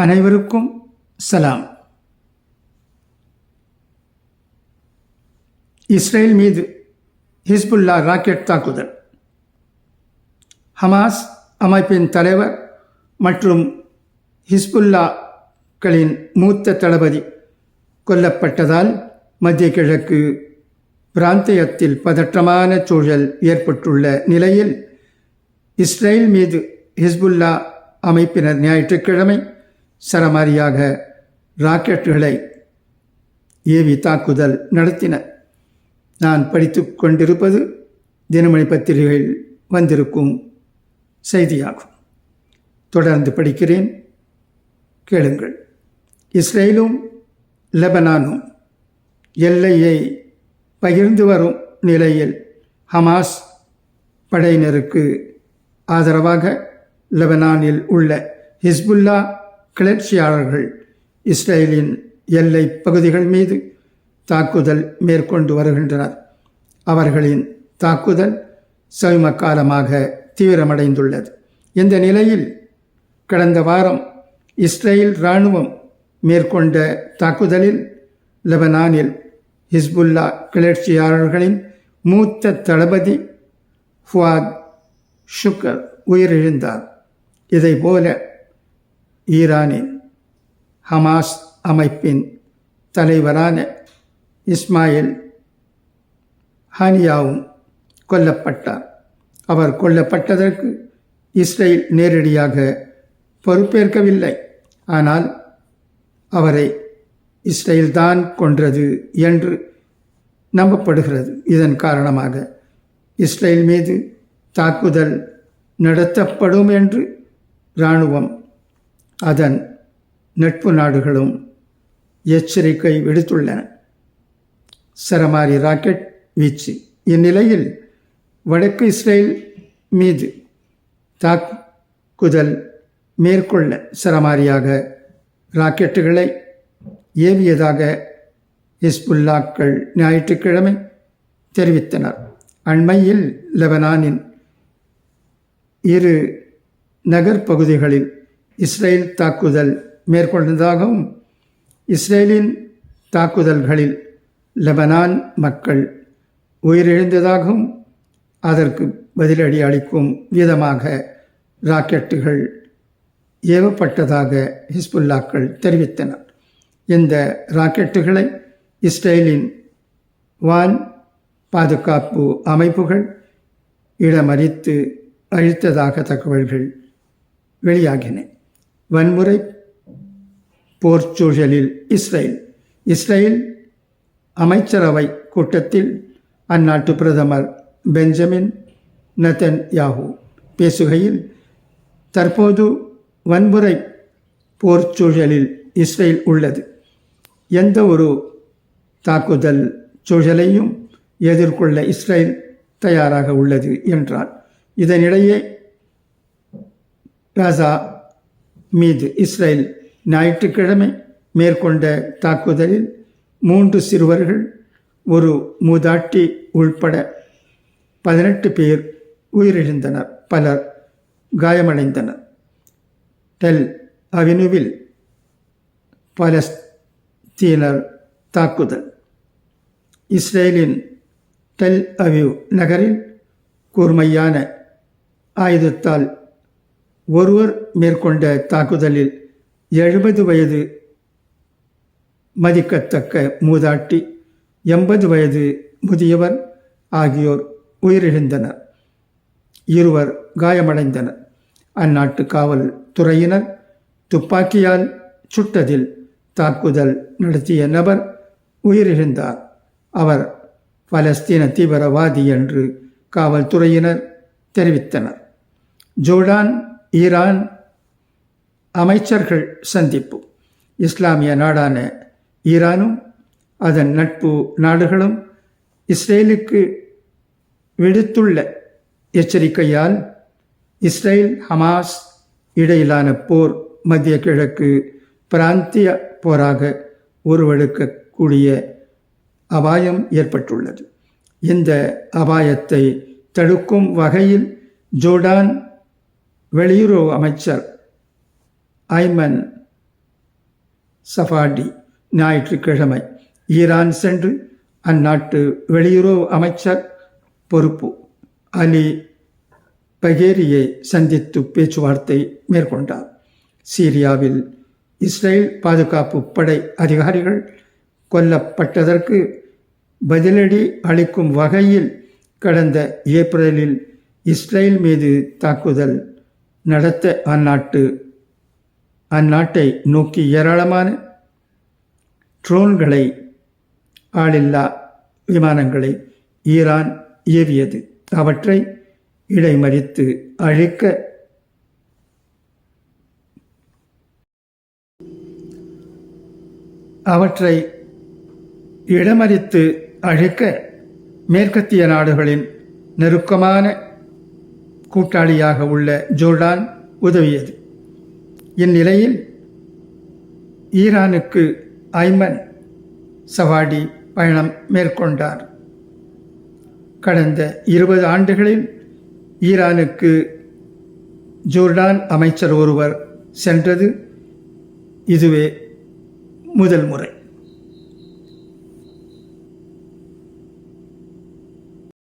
அனைவருக்கும் சலாம். இஸ்ரேல் மீது ஹிஸ்புல்லா ராக்கெட் தாக்குதல். ஹமாஸ் அமைப்பின் தலைவர் மற்றும் ஹிஸ்புல்லாக்களின் மூத்த தளபதி கொல்லப்பட்டதால் மத்திய கிழக்கு பிராந்தியத்தில் பதற்றமான சூழல் ஏற்பட்டுள்ள நிலையில் இஸ்ரேல் மீது ஹிஸ்புல்லா அமைப்பினர் ஞாயிற்றுக்கிழமை சரமாரியாக ராக்கெட்டுகளை ஏவி தாக்குதல் நடத்தின. நான் படித்து கொண்டிருப்பது தினமணி பத்திரிகையில் வந்திருக்கும் செய்தியாகும். தொடர்ந்து படிக்கிறேன். கேளுங்கள். இஸ்ரேலும் லெபனானும் எல்லையை பகிர்ந்து வரும் நிலையில் ஹமாஸ் படையினருக்கு ஆதரவாக லெபனானில் உள்ள ஹிஸ்புல்லா கிளர்ச்சியாளர்கள் இஸ்ரேலின் எல்லை பகுதிகள் மீது தாக்குதல் மேற்கொண்டு வருகின்றனர். அவர்களின் தாக்குதல் சமீப காலமாக தீவிரமடைந்துள்ளது. இந்த நிலையில் கடந்த வாரம் இஸ்ரேல் இராணுவம் மேற்கொண்ட தாக்குதலில் லெபனானில் ஹிஸ்புல்லா கிளர்ச்சியாளர்களின் மூத்த தளபதி ஃபுவாத் ஷுக்கர் உயிரிழந்தார். இதைப்போல ஈரானின் ஹமாஸ் அமைப்பின் தலைவரான இஸ்மாயில் ஹானியாவும் கொல்லப்பட்டார். அவர் கொல்லப்பட்டதற்கு இஸ்ரேல் நேரடியாக பொறுப்பேற்கவில்லை. ஆனால் அவரை இஸ்ரேல்தான் கொன்றது என்று நம்பப்படுகிறது. இதன் காரணமாக இஸ்ரேல் மீது தாக்குதல் நடத்தப்படும் என்று இராணுவம் அதன் நட்பு நாடுகளும் எச்சரிக்கை விடுத்துள்ளன. சரமாரி ராக்கெட் வீச்சு. இந்நிலையில் வடக்கு இஸ்ரேல் மீது தாக்குதல் மேற்கொள்ள சரமாரியாக ராக்கெட்டுகளை ஏவியதாக ஹிஸ்புல்லாக்கள் ஞாயிற்றுக்கிழமை தெரிவித்தனர். அண்மையில் லெபனானின் இரு நகர்ப்பகுதிகளில் இஸ்ரேல் தாக்குதல் மேற்கொண்டதாகவும் இஸ்ரேலின் தாக்குதல்களில் லெபனான் மக்கள் உயிரிழந்ததாகவும் அதற்கு பதிலடி அளிக்கும் விதமாக ராக்கெட்டுகள் ஏவப்பட்டதாக ஹிஸ்புல்லாக்கள் தெரிவித்தனர். இந்த ராக்கெட்டுகளை இஸ்ரேலின் வான் பாதுகாப்பு அமைப்புகள் இடமறித்து அழித்ததாக தகவல்கள் வெளியாகின. வன்முறை போர்ச்சூழலில் இஸ்ரேல். இஸ்ரேல் அமைச்சரவை கூட்டத்தில் அந்நாட்டு பிரதமர் பெஞ்சமின் நத்தன் யாஹூ பேசுகையில் தற்போது வன்முறை போர்ச்சூழலில் இஸ்ரேல் உள்ளது. எந்த ஒரு தாக்குதல் சூழலையும் எதிர்கொள்ள இஸ்ரேல் தயாராக உள்ளது என்றார். இதனிடையே ராசா மீது இஸ்ரேல் ஞாயிற்றுக்கிழமை மேற்கொண்ட தாக்குதலில் மூன்று சிறுவர்கள் ஒரு மூதாட்டி உள்பட பதினெட்டு பேர் உயிரிழந்தனர். பலர் காயமடைந்தனர். டெல் அவெனுவில் பலஸ்தீனர் தாக்குதல். இஸ்ரேலின் டெல் அவிவ் நகரில் கூர்மையான ஆயுதத்தால் ஒருவர் மேற்கொண்ட தாக்குதலில் எழுபது வயது மதிக்கத்தக்க மூதாட்டி எண்பது வயது முதியவர் ஆகியோர் உயிரிழந்தனர். இருவர் காயமடைந்தனர். அந்நாட்டு காவல் துறையினர் துப்பாக்கியால் சுட்டதில் தாக்குதல் நடத்திய நபர் உயிரிழந்தார். அவர் பலஸ்தீன தீவிரவாதி என்று காவல்துறையினர் தெரிவித்தனர். ஜோர்டான் ஈரான் அமைச்சர்கள் சந்திப்பு. இஸ்லாமிய நாடான ஈரானும் அதன் நட்பு நாடுகளும் இஸ்ரேலுக்கு விடுத்துள்ள எச்சரிக்கையால் இஸ்ரேல் ஹமாஸ் இடையிலான போர் மத்திய கிழக்கு பிராந்திய போராக உருவெடுக்கக்கூடிய அபாயம் ஏற்பட்டுள்ளது. இந்த அபாயத்தை தடுக்கும் வகையில் ஜோர்டான் வெளியுறவு அமைச்சர் ஐமன் சஃபாடி ஞாயிற்றுக்கிழமை. ஈரான் சென்று அந்நாட்டு வெளியுறவு அமைச்சர் பொறுப்பு. அலி பகேரியை சந்தித்து பேச்சுவார்த்தை மேற்கொண்டார். சீரியாவில் இஸ்ரேல் பாதுகாப்பு படை அதிகாரிகள் கொல்லப்பட்டதற்கு பதிலடி அளிக்கும் வகையில் கடந்த ஏப்ரலில் இஸ்ரேல் மீது தாக்குதல் நடத்த அந்நாட்டு அந்நாட்டை நோக்கி ஏராளமான ட்ரோன்களை ஆளில்லா விமானங்களை ஈரான் ஏவியது. அவற்றை இடைமறித்து அழிக்க அவற்றை இடமறித்து அழிக்க மேற்கத்திய நாடுகளின் நெருக்கமான கூட்டாளியாக உள்ள ஜோர்டான் உதவியது. இந்நிலையில் ஈரானுக்கு ஐமன் சவாடி பயணம் மேற்கொண்டார். கடந்த இருபது ஆண்டுகளில் ஈரானுக்கு ஜோர்டான் அமைச்சர் ஒருவர் சென்றது. இதுவே முதல் முறை.